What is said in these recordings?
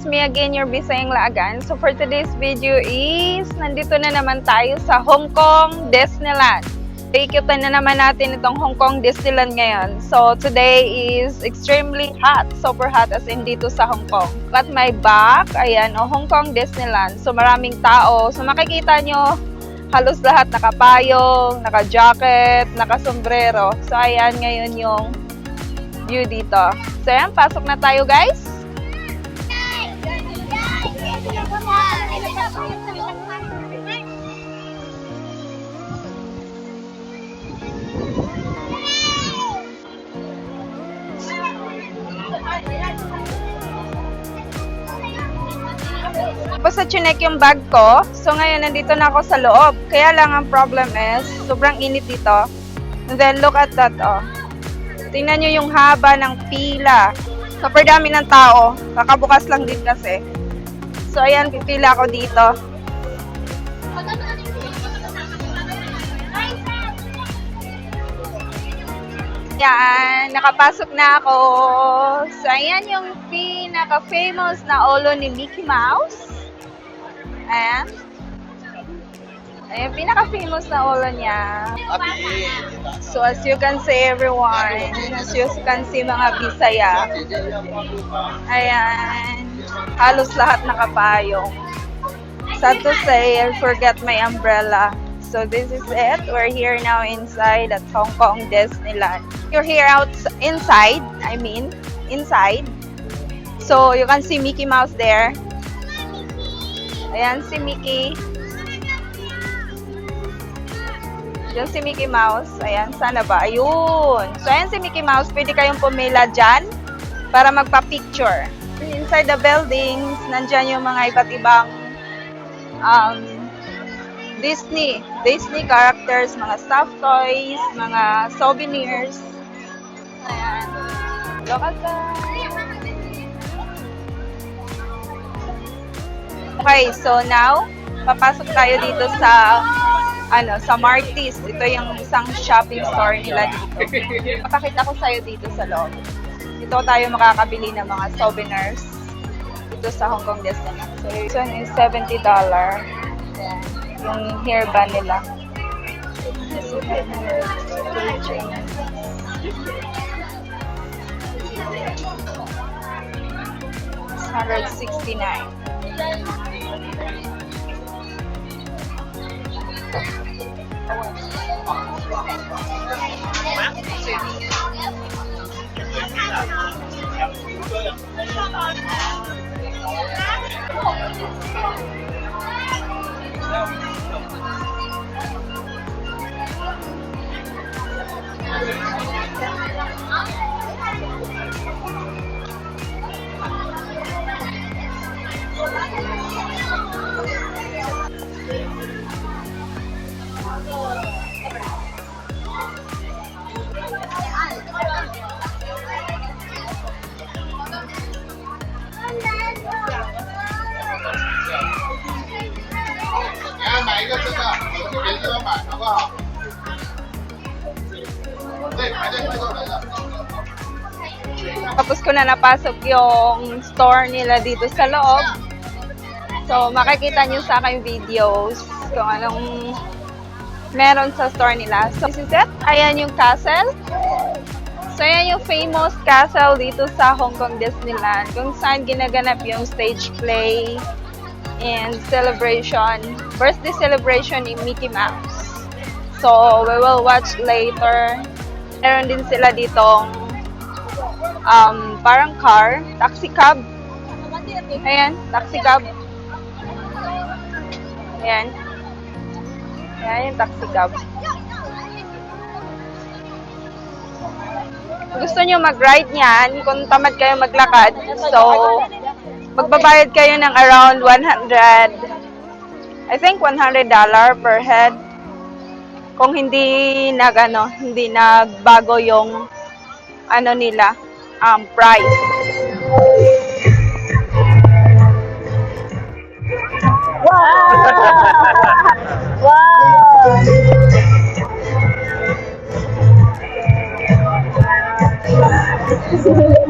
it's me again, your Bisayang Laagan. So for today's video is, nandito na naman tayo sa Hong Kong Disneyland. Iikutan na naman natin itong Hong Kong Disneyland ngayon. So today is extremely hot, super hot as in dito sa Hong Kong. At my back, ayan, o Hong Kong Disneyland. So maraming tao. So makikita nyo, halos lahat nakapayong, naka-jacket, naka-sombrero. So ayan ngayon yung view dito. So ayan, pasok na tayo guys. Tapos sa chinek yung bag ko. So ngayon nandito na ako sa loob. Kaya lang ang problem is, sobrang init dito. And then look at that oh. Tingnan nyo yung haba ng pila. Super dami ng tao. Kakabukas lang din kasi. So ayan, pipila ako dito. Yan, nakapasok na ako. So, ayan yung pinaka-famous na ulo ni Mickey Mouse. Ayan. Ayan, pinaka-famous na ulo niya. So, as you can see, everyone, as you can see, mga Bisaya, ayan, halos lahat nakapayong. Sad to say, I forget my umbrella. So this is it. We're here now inside at Hong Kong Disneyland. You're here out inside, I mean, inside. So you can see Mickey Mouse there. Ayan si Mickey. Diyan si Mickey Mouse. Ayan, sana ba? Ayun. So ayan si Mickey Mouse. Pwede kayong pumila dyan para magpa-picture. Inside the buildings, nandyan yung mga iba't ibang um, Disney, Disney characters, mga stuffed toys, mga souvenirs. Ayan. Look at. Okay, so now, papasok tayo dito sa ano, sa Martis. Ito yung isang shopping store nila dito. Papakita ko sa'yo dito sa loob. Dito tayo makakabili ng mga souvenirs dito sa Hong Kong Disneyland. So, this one is $70. Ayan yung hairband nila. 啊！It's 169. Tapos ko na napasok yung store nila dito sa loob. So, makikita nyo sa aking videos kung anong meron sa store nila. So, this is it. Ayan yung castle. So, ayan yung famous castle dito sa Hong Kong Disneyland kung saan ginaganap yung stage play and celebration, birthday celebration ni Mickey Mouse. So, we will watch later. Meron din sila ditong um, parang car, taxi cab. Ayan, taxi cab. Ayan. Ayan yung taxi cab. Gusto nyo mag-ride niyan, kung tamad kayo maglakad, so, magbabayad kayo ng around 100, I think $100 per head. Kung hindi nag, ano, hindi nagbago yung, ano nila, um, price. Wow! wow! You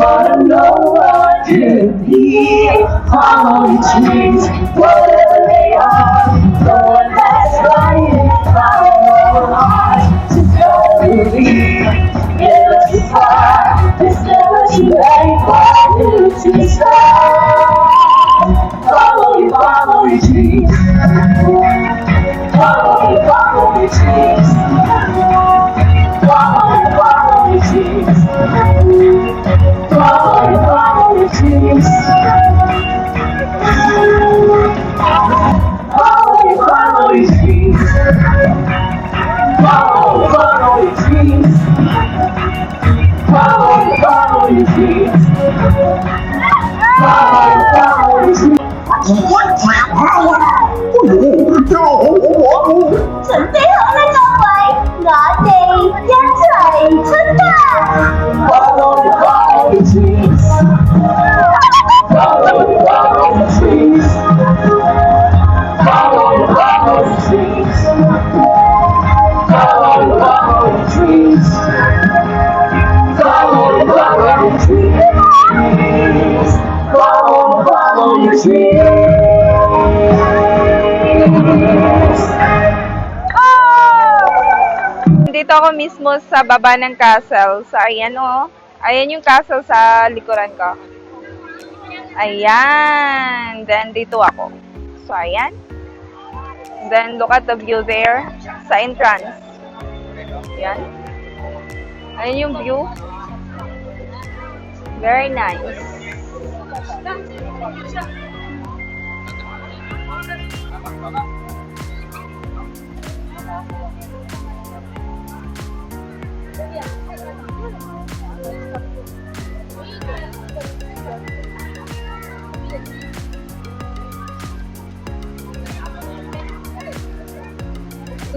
wanna know what could be? Follow your dreams, whatever they are. One that's follow your heart. Go believe, late for you to. Dito ako mismo sa baba ng castle. So, ayan o. Ayan yung castle sa likuran ko. Ayan. Then, dito ako. So, ayan. Then, look at the view there sa entrance. Ayan. Ayan yung view. Very nice.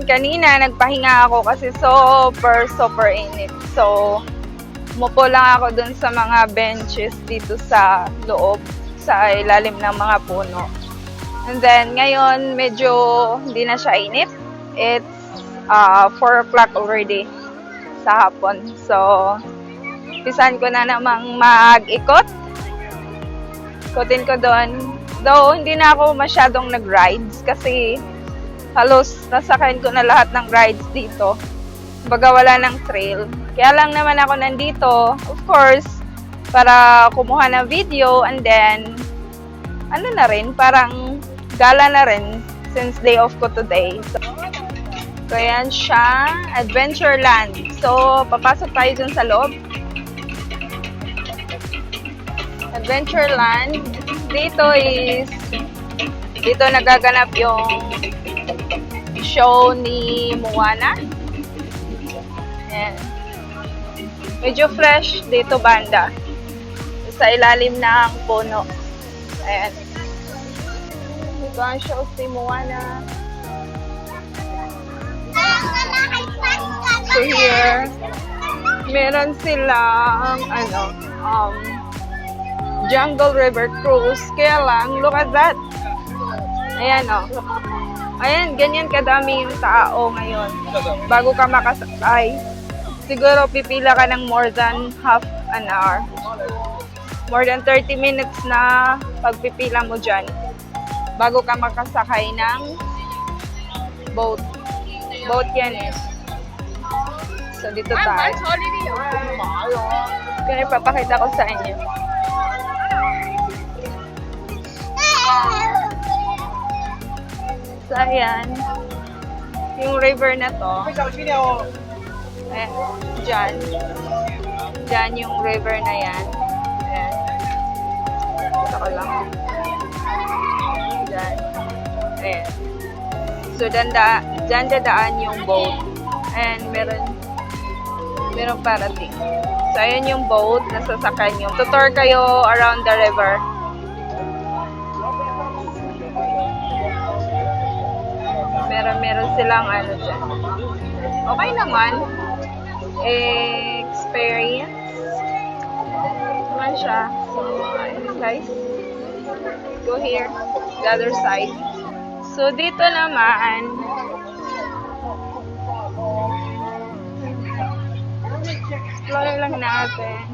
Kanina, nagpahinga ako kasi super, super init. So, umupo lang ako dun sa mga benches dito sa loob, sa ilalim ng mga puno. And then, ngayon, medyo hindi na siya init. It's uh, 4 o'clock already sa hapon. So, pisan ko na namang mag-ikot. Ikotin ko doon. Though, hindi na ako masyadong nag-rides kasi halos nasakayin ko na lahat ng rides dito. Baga wala ng trail. Kaya lang naman ako nandito, of course, para kumuha ng video and then, ano na rin, parang gala na rin since day off ko today. So, so ayan siya, Adventureland. So, papasok tayo dun sa loob. Adventureland. Dito is, dito nagaganap yung show ni Moana. Ayan. Medyo fresh dito banda. sa ilalim ng puno. Ayan. Ito ang show si Moana. So here, meron silang ano, um, Jungle River Cruise. Kaya lang, look at that. Ayan oh. Ayan, ganyan kadami yung tao ngayon. Bago ka makasakay, siguro pipila ka ng more than half an hour. More than 30 minutes na pagpipila mo dyan bago ka makasakay ng boat. Boat yan eh. So, dito tayo. Kaya ipapakita ko sa inyo. So, ayan. Yung river na to. Ayan. Diyan. Diyan yung river na yan. Ayan. Ito ko lang. Diyan. Ayan. So, danda, dyan dadaan yung boat. And meron, meron parating. So, ayan yung boat na sasakyan nyo. Tutor kayo around the river. Meron, meron silang ano dyan. Okay naman. Experience. Naman siya. So, guys. Go here. The other side. So, dito naman, explore lang natin.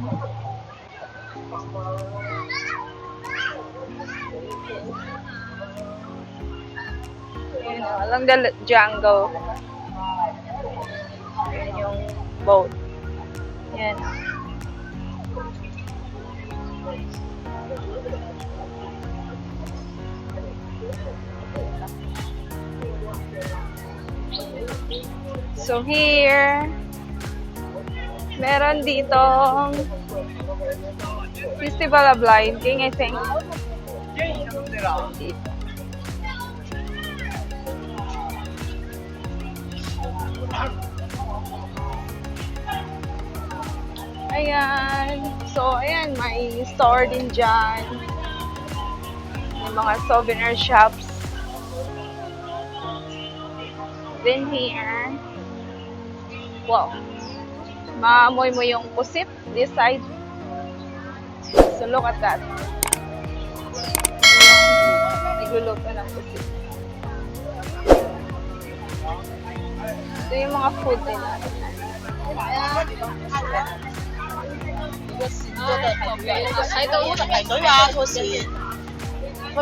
Ayan o, along the jungle. Ayan yung boat. Ayan o. So here, meron ditong Festival of Lion King, I think. Ayan. So, ayan, may store din dyan. May mga souvenir shops. Then here, wow, maamoy mo yung pusit this side. So, look at that. Nagluluto ng pusit. Ito yung mga food nila.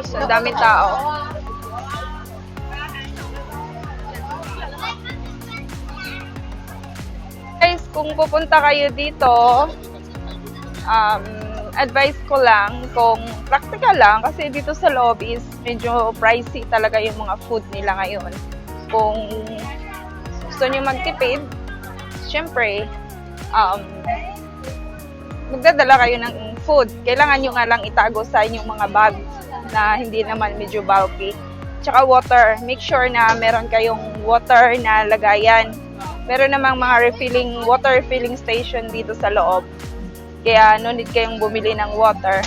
So, ang daming tao. Kung pupunta kayo dito, um, advice ko lang kung practical lang kasi dito sa loob is medyo pricey talaga yung mga food nila ngayon. Kung gusto nyo magtipid, syempre, um, magdadala kayo ng food. Kailangan nyo nga lang itago sa inyong mga bag na hindi naman medyo bulky. Tsaka water. Make sure na meron kayong water na lagayan. Meron namang mga refilling, water refilling station dito sa loob. Kaya no need kayong bumili ng water.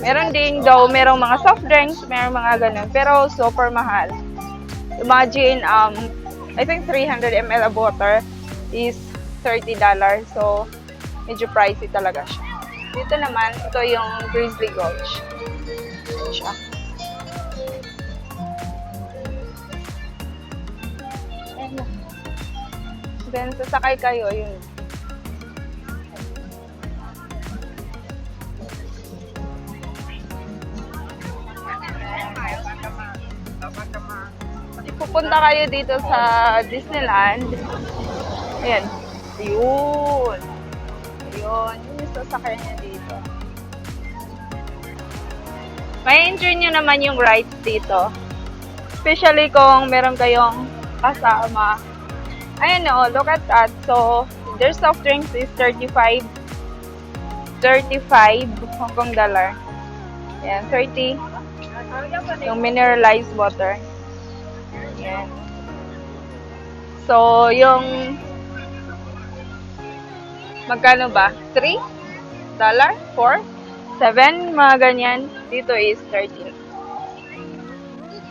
Meron din daw, merong mga soft drinks, merong mga ganun. Pero super mahal. Imagine, um, I think 300 ml of water is $30. So, medyo pricey talaga siya. Dito naman, ito yung Grizzly Gulch. Siya. Then, sasakay kayo, yun. Pupunta kayo dito sa Disneyland. Ayan. Yun. Yun. Yun yung sasakyan niya dito. May enjoy nyo naman yung rides dito. Especially kung meron kayong kasama. Ayan o, look at that. So, their soft drinks is 35 35 Hong Kong dollar. Ayan, 30. Yung mineralized water. Ayan. So, yung magkano ba? 3? dollar, 4, 7, mga ganyan. Dito is 30.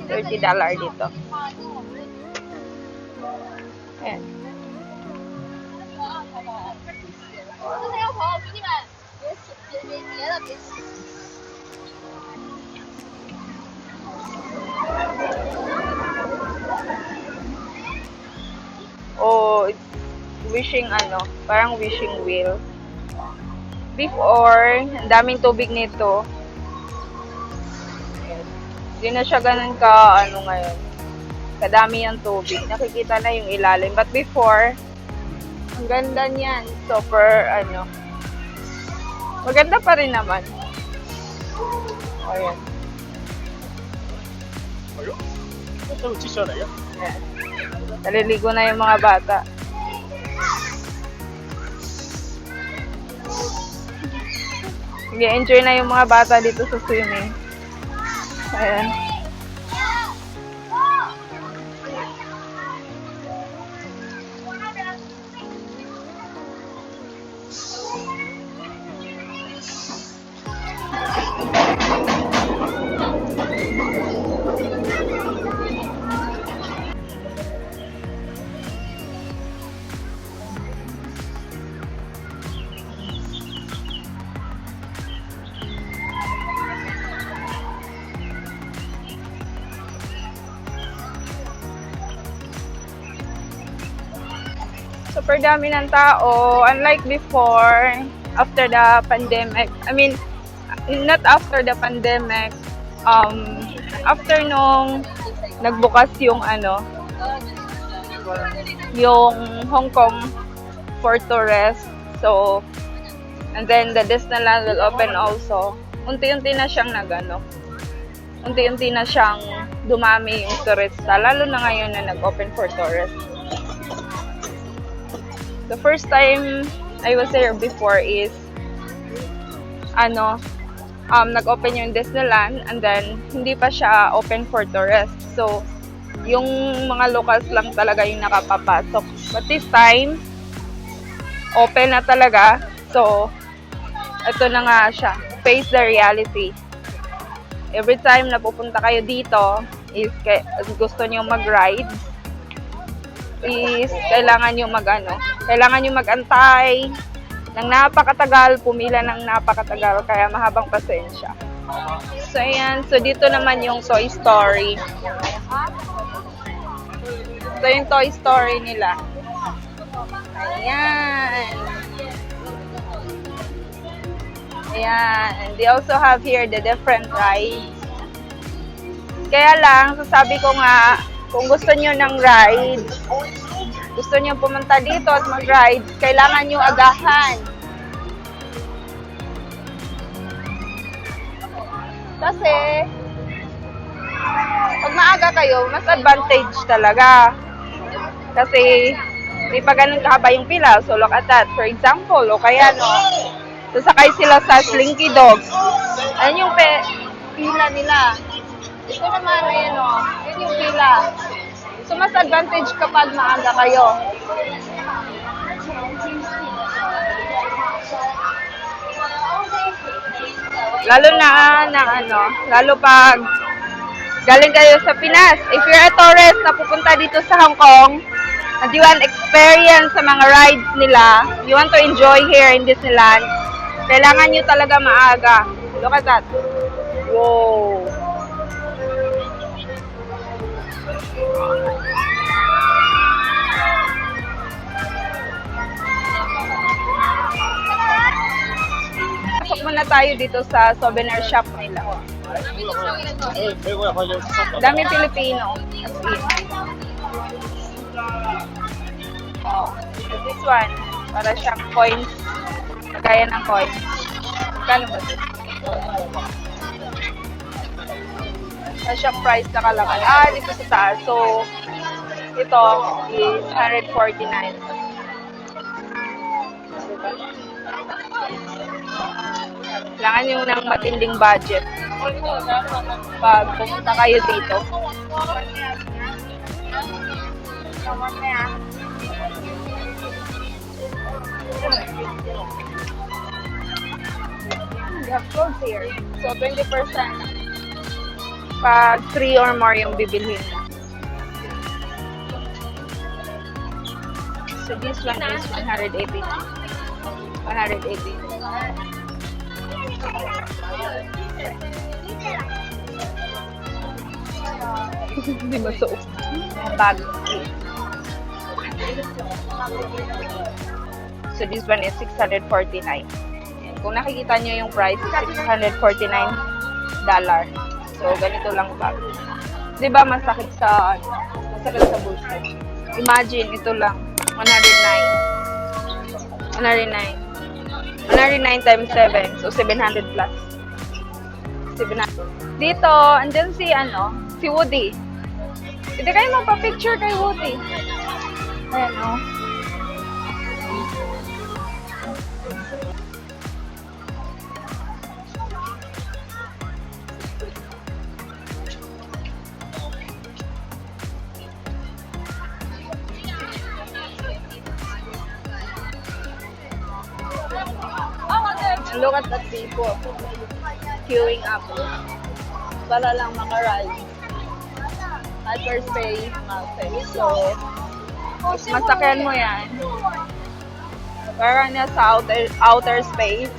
30 dollar dito. Ayan. Oh, wishing ano, parang wishing wheel. Before, ang daming tubig nito. Hindi na siya ganun ka, ano ngayon, kadami yung tubig. Nakikita na yung ilalim. But before, ang ganda niyan. Super, ano, maganda pa rin naman. O, yan. Ayan. Naliligo na yung mga bata. Nag-enjoy na yung mga bata dito sa swimming. Ayan. Super dami ng tao. Unlike before, after the pandemic. I mean, not after the pandemic. Um, after nung nagbukas yung ano, yung Hong Kong for tourists. So, and then the Disneyland will open also. Unti-unti na siyang nagano. Unti-unti na siyang dumami yung turista. Lalo na ngayon na nag-open for tourists. The first time I was there before is ano, um, nag-open yung Disneyland and then hindi pa siya open for tourists. So, yung mga locals lang talaga yung nakapapasok. But this time, open na talaga. So, ito na nga siya. Face the reality. Every time na pupunta kayo dito, is gusto niyo mag-ride, is kailangan nyo mag ano, kailangan nyo magantay ng napakatagal, pumila ng napakatagal, kaya mahabang pasensya. So, ayan. So, dito naman yung Toy Story. Ito yung Toy Story nila. Ayan. Ayan. They also have here the different rides. Kaya lang, sasabi ko nga, kung gusto nyo ng ride, gusto nyo pumunta dito at mag-ride, kailangan nyo agahan. Kasi, pag maaga kayo, mas advantage talaga. Kasi, di pa ganun kahaba yung pila. So, look at that. For example, o kaya, no, sasakay sila sa Slinky Dog. Ayan yung pe pila nila. Ito naman, ayan o, yun yung pila. So, mas advantage kapag maaga kayo. Lalo na, na ano, lalo pag galing kayo sa Pinas. If you're a tourist na pupunta dito sa Hong Kong, and you want experience sa mga rides nila, you want to enjoy here in Disneyland, kailangan nyo talaga maaga. Look at that. Whoa. Pasok muna tayo dito sa souvenir shop nila. Dami Pilipino. Oh, this one. Para siyang coins. Kagaya ng coins. Kano ba ito? Para siyang price na kalakal. Ah, dito sa taas. So, ito is 149. Kailangan nyo ng matinding budget pag pumunta kayo dito. have clothes here. So, 20% pag 3 or more yung bibilhin mo. So, this one is 180. 180. Hindi masuot. Bag. So, this one is 649. Ayan. Kung nakikita nyo yung price, is 649 dollar. So, ganito lang bag. Di ba masakit sa, ano, masakit sa bulsa. Imagine, ito lang. 109. 109. 109 times 7. So, 700 plus. 700. Dito, andyan si, ano, si Woody. Hindi kayo magpa-picture kay Woody. Ayan, oh. Look at the people queuing up para lang makaride. Hyperspace Mountain. So, mas masakyan mo yan. Para na sa outer, outer space.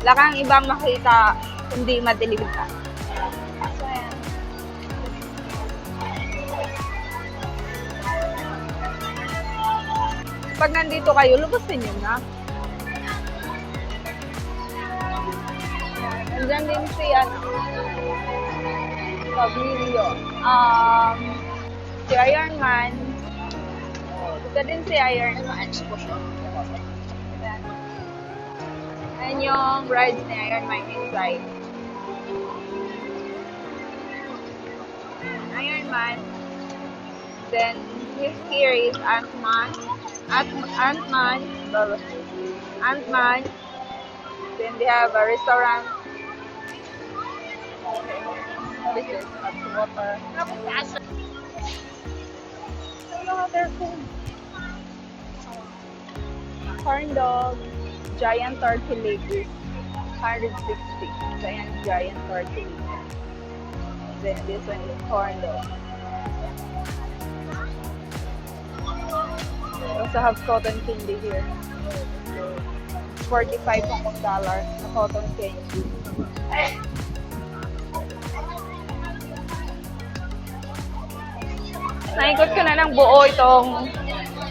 Wala kang ibang makita. So, ayan. Pag nandito kayo, lubusin nyo na. Nandiyan din si, ano, Pabilio. Um, si Iron Man. Isa din si Iron Man. Ayan. Ayan yung rides ni Iron Man inside. Iron Man. Then, his here is Ant-Man. Ant- Ant-Man. Ant-Man. Then they have a restaurant. This is hot water. Water food. Corn dog. Giant is 160. Giant, giant leg. Then this one is corn dog. We also have cotton candy here. 45 Hong Kong dollar sa cotton candy. Naikot ko na ng buo itong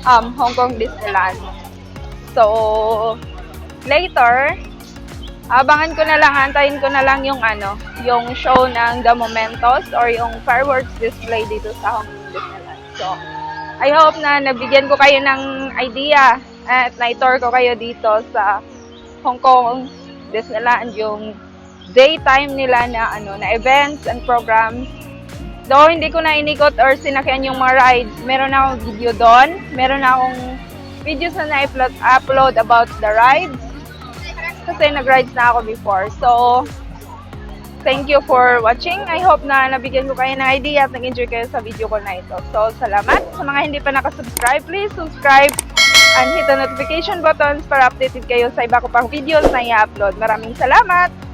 um, Hong Kong Disneyland. So, later, abangan ko na lang, antayin ko na lang yung ano, yung show ng The Momentos or yung fireworks display dito sa Hong Kong Disneyland. So, I hope na nabigyan ko kayo ng idea at na-tour ko kayo dito sa Hong Kong Disneyland yung daytime nila na ano na events and programs. Though hindi ko na inikot or sinakyan yung mga rides, meron na akong video doon. Meron na akong videos na na-upload upload about the rides. Kasi nag-rides na ako before. So, thank you for watching. I hope na nabigyan ko kayo ng idea at nag-enjoy kayo sa video ko na ito. So, salamat. Sa mga hindi pa nakasubscribe, please subscribe and hit the notification buttons para updated kayo sa iba ko pang videos na i-upload. Maraming salamat!